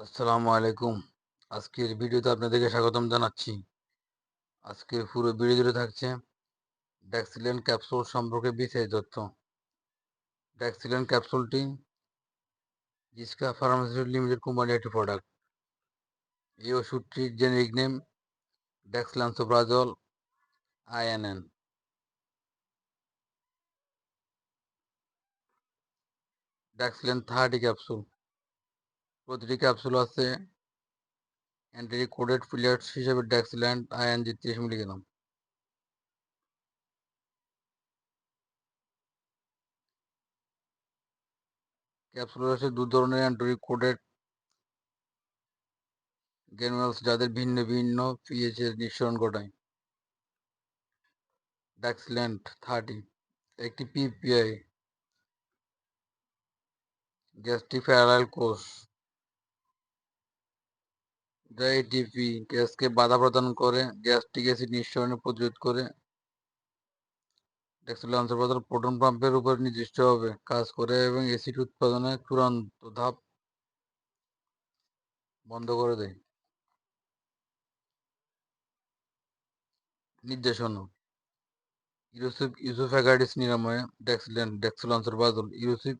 আসসালামু আলাইকুম। আজকের ভিডিওতে আপনাদেরকে স্বাগতম জানাচ্ছি। আজকের পুরো ভিডিও জুড়ে থাকছে ড্যাক্সিলেন ক্যাপসুল সম্পর্কে বিশেষ তথ্য। ড্যাক্সিলেন ক্যাপসুলটি জিসকা ফার্মাসিউটিক্যাল লিমিটেড কোম্পানির একটি প্রোডাক্ট এই ওষুধটির generic name dexlansoprazole INN Dexilant thirty capsule প্রতিটি ক্যাপসুল আছে। অ্যান্টি কোডেড ফিলিয়ার্স হিসেবে ড্যাক্সিল্যান্ড আইএনজি তিরিশ মিলিগ্রাম ক্যাপসুল আছে দু ধরনের অ্যান্টি কোডেড গ্যানুয়ালস যাদের ভিন্ন ভিন্ন পিএইচ এর নিঃসরণ ঘটায়। ড্যাক্সিল্যান্ড থার্টি একটি পিপিআই গ্যাস্ট্রিক প্যারালাল কোষ যা গ্যাসকে বাধা প্রদান করে, গ্যাস্ট্রিক অ্যাসিড নিঃসরণে প্রতিরোধ করে। ডেক্সিলান্সোপ্রাজল প্রোটন পাম্পের উপর নির্দিষ্টভাবে কাজ করে এবং অ্যাসিড উৎপাদনের চূড়ান্ত ধাপ বন্ধ করে দেয়। নির্দেশনা ইউরোসিপ ইউসোফ্যাগাইটিস নিরাময়ে ডেক্সিলেন ডেক্সিলান্সোপ্রাজল ইউরোসিপ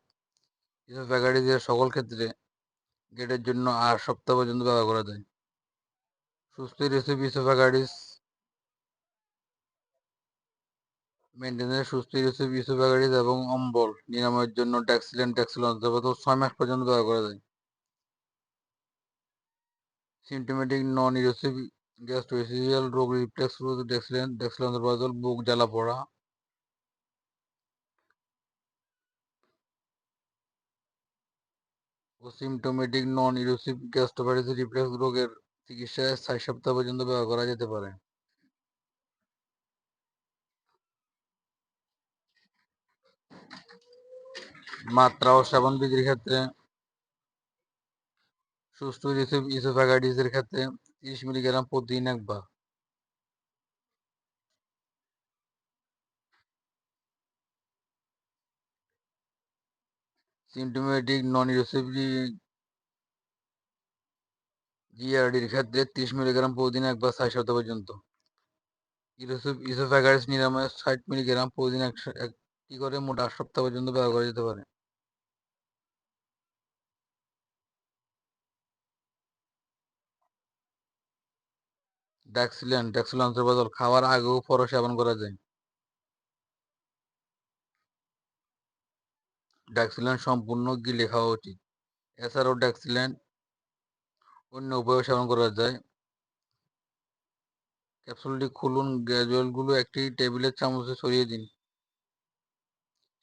ইসোফ্যাগাইটিসের সকল ক্ষেত্রে গেটের জন্য আট সপ্তাহ পর্যন্ত ব্যবহার করা যায়। সুস্থ ইউরোসিপ ইসোফ্যাগাইটিস মেনটেনের সুস্থ ইউরোসিপ ইসোফ্যাগাইটিস এবং অম্বল। নিরাময়ের জন্য ড্যাক্সিলেন ডেক্সিলান্সোপ্রাজল ছয় মাস পর্যন্ত ব্যবহার করা যায়। সিমটোমেটিক নন ইউরোসিভ গ্যাস্ট্রোএসিজিয়াল রোগ রিফ্লেক্স ডেক্সিলেন ডেক্সিলান্সোপ্রাজল বুক, জ্বালা পড়া ও সিমটোমেটিক নন ইউরোসিভ গ্যাস্ট্রোপ্যারাইটিস রিফ্লেক্স রোগের চিকিৎসায় ষাট সপ্তাহ পর্যন্ত ব্যবহার করা যেতে পারে। মাত্রা ও সেবন বিধির ক্ষেত্রে সুস্থ ইসোফ্যাগাইটিসের ক্ষেত্রে তিরিশ মিলিগ্রাম প্রতিদিন একবার। সিমটোমেটিক নন ইউরোসিভ জিআরডির ক্ষেত্রে তিরিশ মিলিগ্রাম প্রতিদিন একবার ষাট সপ্তাহ পর্যন্ত। ইসোফ্যাগাইটিস নিরাময়ে ষাট মিলিগ্রাম প্রতিদিন একটি করে? মোট আট সপ্তাহ পর্যন্ত ব্যবহার করা যেতে পারে। ড্যাক্সিলেন ড্যাক্সিলান্সের বদল খাওয়ার আগেও পরও সেবন করা যায়। ড্যাক্সিলেন সম্পূর্ণ গিলে খাওয়া উচিত। এছাড়াও ড্যাক্সিলেন অন্য উপায়েও সেবন করা যায়। ক্যাপসুলটি খুলুন গ্যাজুয়ালগুলো একটি টেবিলের চামচে ছড়িয়ে দিন।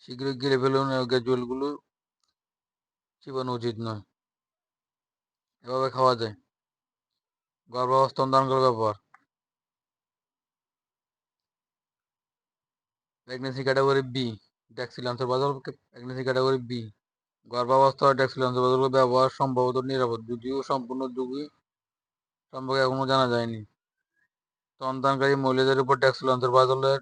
শীঘ্রই গিলে ফেলুন গ্যাজুয়ালগুলো চিবানো উচিত নয়। এভাবে খাওয়া যায়। গর্ভাবস্থা করার ব্যবহার। প্রেগনেন্সি ক্যাটাগরি বি ড্যাক্সিলান্সের বাজার প্রেগনেন্সি ক্যাটাগরি বি গর্ভাবস্থায় ড্যাক্সিলান্সের বদল ব্যবহার সম্ভবত নিরাপদ। যদিও সম্পূর্ণ ঝুঁকি সম্পর্কে এখনও জানা যায়নি। সন্তানকারী মহিলাদের উপর ড্যাক্সিলান্সের বদলের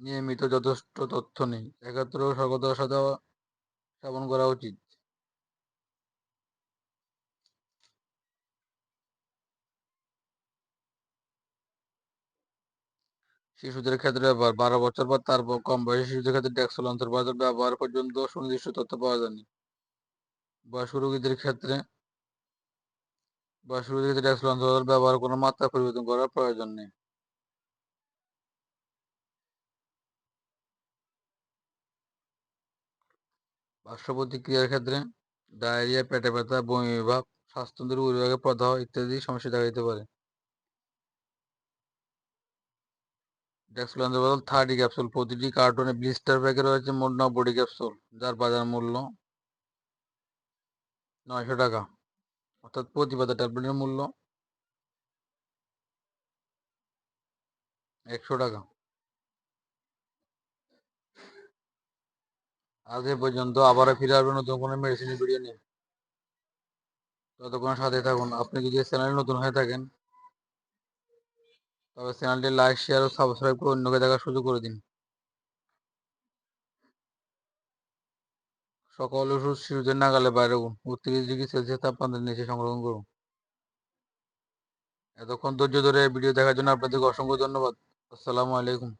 নিয়মিত যথেষ্ট তথ্য নেই। এক্ষেত্রেও সতর্কতার সাথে সেবন করা উচিত। শিশুদের ক্ষেত্রে ব্যবহার। বারো বছর বা তার কম বয়সী শিশুদের ক্ষেত্রে ডেক্সোলান্সের বাজার ব্যবহার পর্যন্ত সুনির্দিষ্ট তথ্য পাওয়া যায়নি। বয়স্ক রোগীদের ক্ষেত্রে বয়স্ক রোগীদের ক্ষেত্রে ডেক্সোলান্সের ব্যবহার কোনো মাত্রা পরিবর্তন করার প্রয়োজন নেই। পার্শ্ব প্রতিক্রিয়ার ক্ষেত্রে ডায়রিয়া, পেটে ব্যথা, বমি বিভাগ স্বাস্থ্যন্ত্রের উদ্বেগে প্রদাহ ইত্যাদি সমস্যা দেখা দিতে পারে। ডেক্সোলান্সের বদল থার্টি ক্যাপসুল প্রতিটি কার্টুনে ব্লিস্টার প্যাকে রয়েছে মোট নব্বইটি ক্যাপসুল যার বাজার মূল্য নয়শো টাকা। অর্থাৎ প্রতি পাতা ট্যাবলেটের মূল্য একশো টাকা। আজ এ পর্যন্ত আবারও ফিরে আসবে নতুন কোনো মেডিসিনের ভিডিও নিয়ে। ততক্ষণ সাথে থাকুন। আপনি যদি চ্যানেল নতুন হয়ে থাকেন, তবে চ্যানেলটি লাইক শেয়ার ও সাবস্ক্রাইব করে অন্যকে দেখার সুযোগ করে দিন। সকল ওষুধ শিশুদের নাগালে বাইরে রাখুন উত্তিরিশ ডিগ্রি সেলসিয়াস তাপমাত্রার নিচে সংরক্ষণ করুন। এতক্ষণ ধৈর্য ধরে ভিডিও দেখার জন্য আপনাদেরকে অসংখ্য ধন্যবাদ। আসসালামু আলাইকুম।